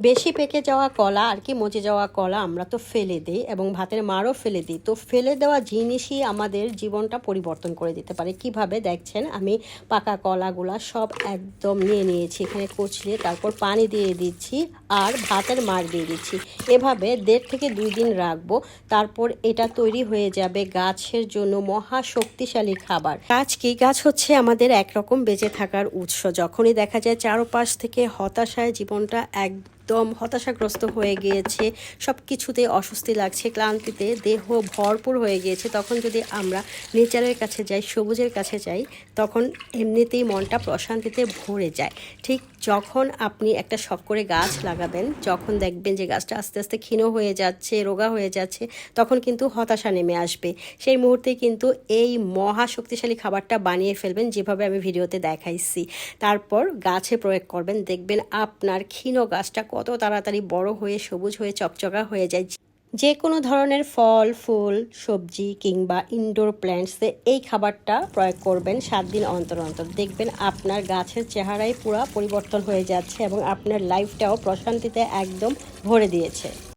বেশি পেকে যাওয়া কলা আর কি মজে যাওয়া কলা আমরা তো ফেলে দিই এবং ভাতের মারও ফেলে দিই। তো ফেলে দেওয়া জিনিসই আমাদের জীবনটা পরিবর্তন করে দিতে পারে। কীভাবে? দেখছেন, আমি পাকা কলাগুলা সব একদম নিয়ে নিয়েছি। এখানে কচলিয়ে তারপর পানি দিয়ে দিচ্ছি আর ভাতের মার দিয়ে দিচ্ছি। এভাবে দেড় থেকে দুই দিন রাখব। তারপর এটা তৈরি হয়ে যাবে গাছের জন্য মহা শক্তিশালী খাবার। গাছ কি? গাছ হচ্ছে আমাদের একরকম বেঁচে থাকার উৎস। যখনই দেখা যায় চারপাশ থেকে হতাশায় জীবনটা এক একদম হতাশাগ্রস্ত হয়ে গিয়েছে সব কিছুতে অস্বস্তি লাগছে, ক্লান্তিতে দেহ ভরপুর হয়ে গিয়েছে। তখন যদি আমরা নেচারের কাছে যাই, সবুজের কাছে যাই, তখন এমনিতেই মনটা প্রশান্তিতে ভরে যায়। ঠিক যখন আপনি একটা শখ করে গাছ লাগাবেন, যখন দেখবেন যে গাছটা আস্তে আস্তে ক্ষীণ হয়ে যাচ্ছে, রোগা হয়ে যাচ্ছে, তখন কিন্তু হতাশা নেমে আসবে। সেই মুহূর্তে কিন্তু এই মহা শক্তিশালী খাবারটা বানিয়ে ফেলবেন যেভাবে আমি ভিডিওতে দেখাইছি। তারপর গাছে প্রয়োগ করবেন, দেখবেন আপনার ক্ষীণ গাছটা কত তাড়াতাড়ি বড় হয়ে, সবুজ হয়ে, চকচকা হয়ে যায়। যে কোনো ধরনের ফল, ফুল, সবজি কিংবা ইনডোর প্ল্যান্টসে এই খাবারটা প্রয়োগ করবেন সাত দিন অন্তর অন্তর। দেখবেন আপনার গাছের চেহারায় পুরো পরিবর্তন হয়ে যাচ্ছে এবং আপনার লাইফটাও প্রশান্তিতে একদম ভরে দিয়েছে।